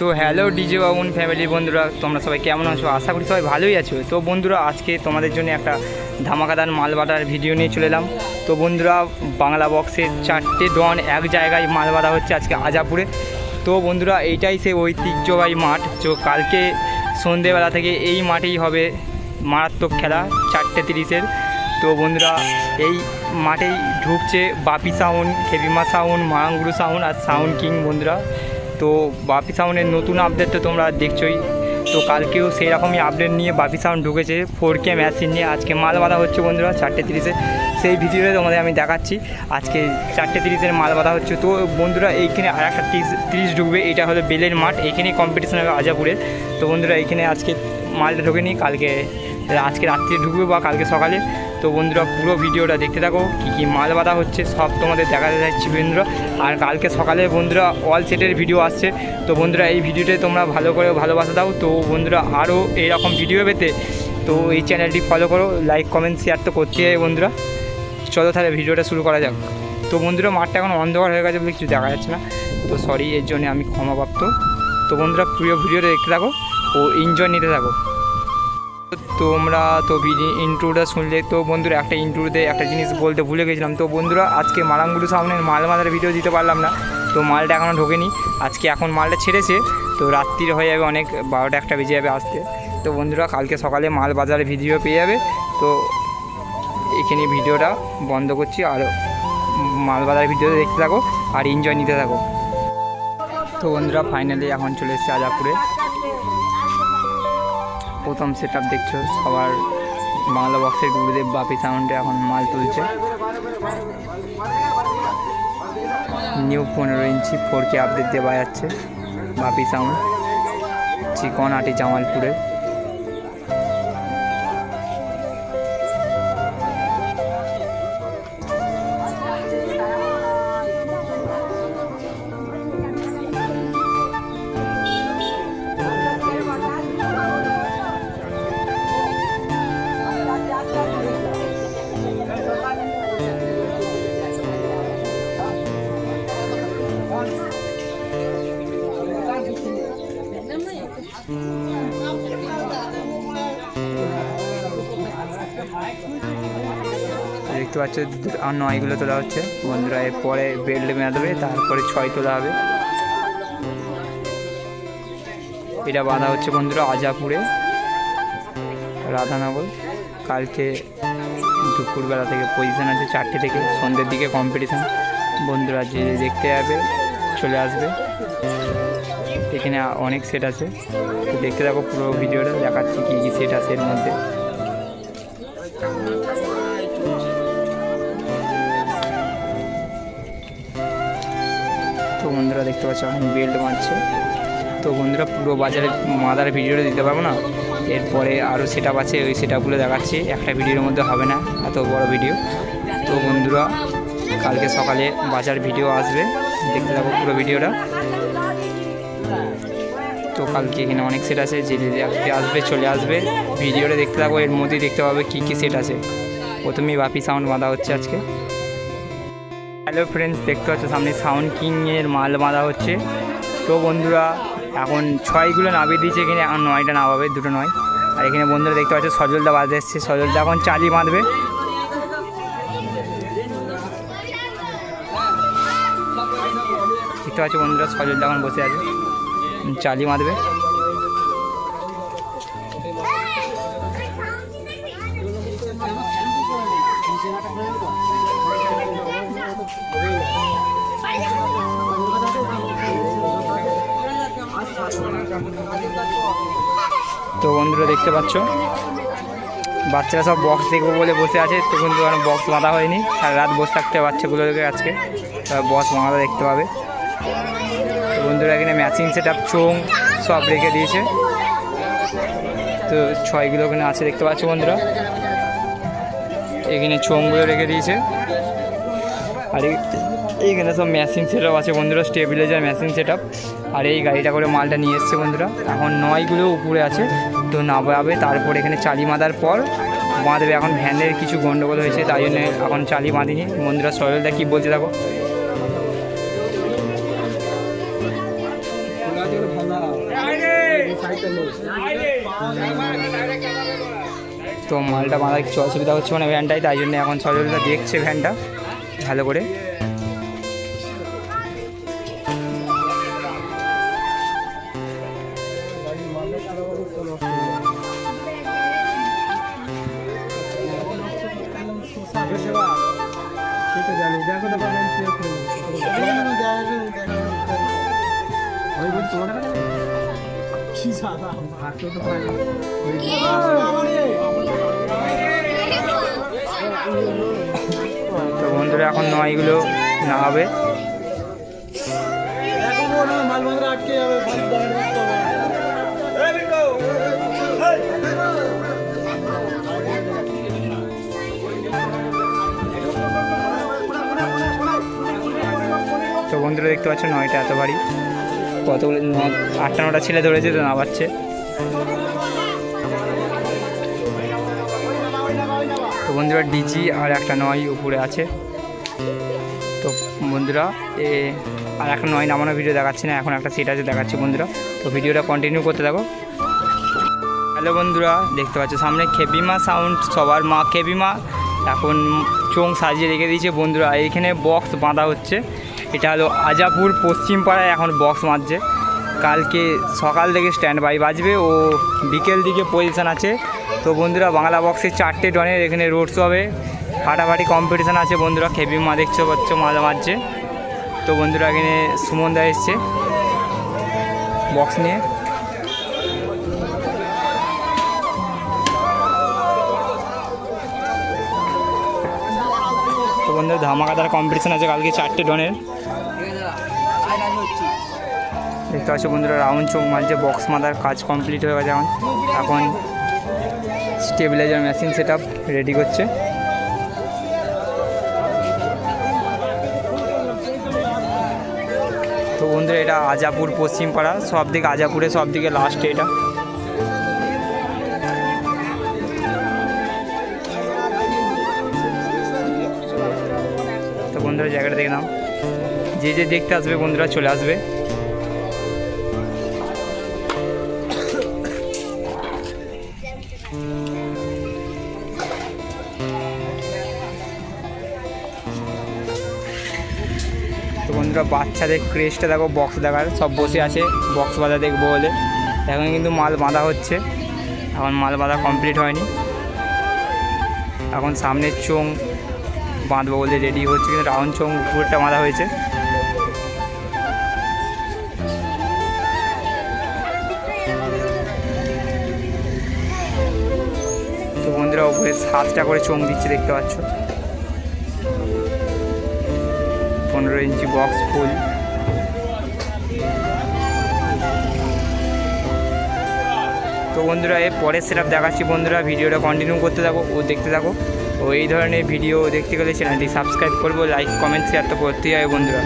তো hello DJ বাবুন family বন্ধুরা, তোমরা সবাই কেমন আছো? আশা করি সবাই ভালোই আছো। তো বন্ধুরা, আজকে তোমাদের জন্য একটা ধামাকাদার মাল বাটার ভিডিও নিয়ে চলে এলাম। তো বন্ধুরা, বাংলা বক্সের চারটে ডন এক জায়গায় মাল বাঁধা হচ্ছে আজকে আজাপুরে। তো বন্ধুরা, এইটাই সে ঐতিহ্যবাহী মাঠ। তো কালকে সন্ধেবেলা থেকে এই মাঠেই হবে মারাত্মক খেলা, চারটে তিরিশের। তো বন্ধুরা, এই মাঠেই ঢুকছে বাপি সাউন্ড খেবিমা সাউন্ড, মারাঙ্গুরু সাউন্ড আর সাউন্ড কিং বন্ধুরা। তো বাপি সাউন্ডের নতুন আপডেট তো তোমরা দেখছোই। তো কালকেও সেই রকমই আপডেট নিয়ে বাপি সাউন্ড ঢুকেছে ফোর কে মেশিন নিয়ে। আজকে মাল বাঁধা হচ্ছে বন্ধুরা, চারটে তিরিশে। সেই ভিডিওতে তোমাদের আমি দেখাচ্ছি, আজকে চারটে তিরিশের মাল বাঁধা হচ্ছে। তো বন্ধুরা, এইখানে আর একটা তিরিশ তিরিশ ঢুকবে, এটা হলো বেলের মাঠ। এইখানেই কম্পিটিশন হবে আজাপুরে। তো বন্ধুরা, এইখানে আজকে মালটা ঢোকে নি কালকে, আজকে রাত্রে ঢুকবে বা কালকে সকালে। তো বন্ধুরা পুরো ভিডিওটা দেখতে থাকো, কী কী মাল বাঁধা হচ্ছে সব তোমাদের দেখাতে যাচ্ছি বন্ধুরা। আর কালকে সকালে বন্ধুরা অল সেটের ভিডিও আসছে। তো বন্ধুরা এই ভিডিওতে তোমরা ভালো করে ভালোবাসা দাও। তো বন্ধুরা আরও এইরকম ভিডিও পেতে, তো এই চ্যানেলটি ফলো করো লাইক কমেন্ট শেয়ার তো করতে হবে বন্ধুরা। চলো তাহলে ভিডিওটা শুরু করা যাক। তো বন্ধুরা মাঠটা এখন অন্ধকার হয়ে গেছে বলে কিছু দেখা যাচ্ছে না। তো সরি এর জন্য আমি ক্ষমাপ্রাপ্ত। তো বন্ধুরা প্রিয় ভিডিওটা দেখতে থাকো, ও এনজয় নিতে থাকো। তোমরা তো ইন্ট্রোটা শুনলে, তো বন্ধুরা একটা ইন্ট্রোতে একটা জিনিস বলতে ভুলে গেছিলাম। তো বন্ধুরা, আজকে মালাঙ্গুরু সামনে মাল মাদার ভিডিও দিতে পারলাম না, তো মালটা এখনও ঢোকেনি। আজকে এখন মালটা ছেড়েছে, তো রাত্রির হয়ে যাবে অনেক, বারোটা একটা বেজে যাবে আসতে। তো বন্ধুরা, কালকে সকালে মাল বাজারের ভিডিও পেয়ে যাবে, তো এখানে ভিডিওটা বন্ধ করছি, আর মাল বাজারের ভিডিও দেখতে থাকো, আর এনজয় নিতে থাকো। তো বন্ধুরা ফাইনালি এখন চলে এসেছে আজাপুরে প্রথম সেট আপ দেখছ, সবার বাংলা বক্সের গুরুদেব বাপি সাউন্ডে এখন মাল তুলছে। নিউ পনেরো ইঞ্চি ফোর কে আপডেট দেওয়া যাচ্ছে বাপি সাউন্ড চিকন আটি জামালপুরে দেখতে পাচ্ছ আর নয়গুলো তোলা হচ্ছে। বন্ধুরা, এরপরে বেল্ট মেঁধবে তারপরে ছয় তোলা হবে। এটা বাঁধা হচ্ছে বন্ধুরা আজাপুরে, রাধানগর। কালকে দুপুরবেলা থেকে পজিশন আছে চারটে থেকে, সন্ধ্যের দিকে কম্পিটিশান বন্ধুরা যে দেখতে যাবে, চলে আসবে। এখানে অনেক সেট আছে। দেখতে থাকো পুরো ভিডিওটা দেখাচ্ছি কী কী সেট আছে এর মধ্যে। তো বন্ধুরা দেখতে পাচ্ছ, এখন বেল্ট মারছে তো বন্ধুরা পুরো বাজারে মাদার ভিডিওটা দিতে পারব না? এরপরে আরও সেট আছে, ওই সেট দেখাচ্ছি। একটা ভিডিওর মধ্যে হবে না, এত বড় ভিডিও তো বন্ধুরা, কালকে সকালে বাজার ভিডিও আসবে। দেখতে থাকো পুরো ভিডিওটা। তো কালকে এখানে অনেক সেট আছে, যে দেখতে আসবে, চলে আসবে। ভিডিওটা দেখতে থাকো, এর মধ্যেই দেখতে পাবে কী কী সেট আছে। প্রথমেই বাপি সাউন্ড বাঁধা হচ্ছে আজকে। হ্যালো ফ্রেন্ডস দেখতে পাচ্ছ সামনে সাউন্ড কিংয়ের মাল বাঁধা হচ্ছে। তো বন্ধুরা, এখন ছয়গুলো নামিয়ে দিয়েছে এখানে। এখন নয়টা নামাবে দুটো নয়। আর এখানে বন্ধুরা দেখতে পাচ্ছ সজলদা বাঁধতে এসছে। সজলদা এখন চালি বাঁধবে। দেখতে পাচ্ছ বন্ধুরা, সজলদা এখন বসে আছে। চালি বাঁধবে। তো বন্ধুরা দেখতে পাচ্ছ? বাচ্চারা সব বক্স দেখব বলে বসে আছে। তো কিন্তু এখন বক্স বাঁধা হয়নি। সারা রাত বসে থাকতে হবে বাচ্চাগুলোকে আজকে। বক্স বাঁধা দেখতে পাবে। তো বন্ধুরা, এখানে ম্যাচিং সেট আপ চোং সব রেখে দিয়েছে। তো ছয়গুলো ওখানে আছে, দেখতে পাচ্ছ বন্ধুরা? এখানে চোংগুলো রেখে দিয়েছে। আর এইখানে সব মেশিন সেট আছে বন্ধুরা স্টেবিলাইজার মেশিন সেট আর এই গাড়িটা করে মালটা নিয়ে এসছে বন্ধুরা। এখন নয়গুলো উপরে আছে, তো নামাবে। তারপর এখানে চালি বাঁধার পর বাঁধবে। এখন ভ্যানের কিছু গন্ডগোল হয়েছে, তাই জন্য এখন চালি বাঁধিনি। বন্ধুরা, সরলদা কী বলছে দেখো। তো মালটা বাঁধা কিছু অসুবিধা হচ্ছে মানে ভ্যানটাই, তাই জন্য এখন সহযোগিতা দেখছে ভ্যানটা ভালো করে। তো বন্ধুরা এখন নয়গুলো নামাবে মাল দেখতে পাচ্ছ, নয়টা, এত বাড়ি কতগুলো আটটা, নটা ছেলে ধরেছে তো, নামাচ্ছে। তো বন্ধুরা, ডিজি আর একটা নয় উপরে আছে। তো বন্ধুরা, এ, আর একটা নয় নামানো ভিডিও দেখাচ্ছি না, এখন একটা সেট আছে দেখাচ্ছি বন্ধুরা। তো ভিডিওটা কন্টিনিউ করতে থাকো। হ্যালো বন্ধুরা, দেখতে পাচ্ছ, সামনে খেপিমা সাউন্ড সবার মা খেপিমা এখন চোং সাজিয়ে রেখে দিয়েছে বন্ধুরা এইখানে বক্স বাঁধা হচ্ছে। এটা হলো আজাপুর পশ্চিম পাড়ায় এখন বক্স মারছে। কালকে সকাল থেকে স্ট্যান্ড বাই বাজবে, ও বিকেল দিকে পজিশান আছে। তো বন্ধুরা, বাংলা বক্সে চারটে ডনের এখানে রোড শো হবে। ফাটাফাটি কম্পিটিশান আছে বন্ধুরা খেপি মা দেখছ পাচ্ছ মালা মারছে। তো বন্ধুরা, এখানে সুমন দা এসছে বক্স নিয়ে। তো বন্ধুরা ধামাকাদার কম্পিটিশন আছে কালকে চারটে ডনের দেখতে পাচ্ছ বন্ধুরা, রাউন্ড চোখ মারছে বক্স মাদার কাজ কমপ্লিট হয়ে গেছে এখন। এখন স্টেবিলাইজার মেশিন সেট রেডি করছে। তো বন্ধুরা, এটা আজাপুর পশ্চিমপাড়া সব দিকে আজাপুরে সব দিকে লাস্টে এটা। বন্ধুরা জায়গাটা দেখে নাও। যে যে দেখতে আসবে বন্ধুরা চলে আসবে। তো বন্ধুরা বাচ্চাদের ক্রেজটা দেখো বক্স দেখার, সব বসে আছে বক্স বাঁধা দেখব বলে। এখন কিন্তু মাল বাঁধা হচ্ছে। এখন মাল বাঁধা কমপ্লিট হয়নি। এখন সামনের চোং বাঁধবো বলে রেডি হচ্ছে, কিন্তু রাউন্ড চোং উপরটা বাঁধা হয়েছে। তো বন্ধুরা, উপরে সাতটা করে চোং দিচ্ছে, দেখতে পাচ্ছ। পনেরো ইঞ্চি বক্স ফুল তো বন্ধুরা, এর পরের সেট দেখাচ্ছি বন্ধুরা, ভিডিওটা কন্টিনিউ করতে থাকো, ও দেখতে থাকো। ও এই ধরনের ভিডিও দেখতে গেলে চ্যানেলটি সাবস্ক্রাইব করব লাইক কমেন্ট শেয়ার তো করতেই হবে বন্ধুরা।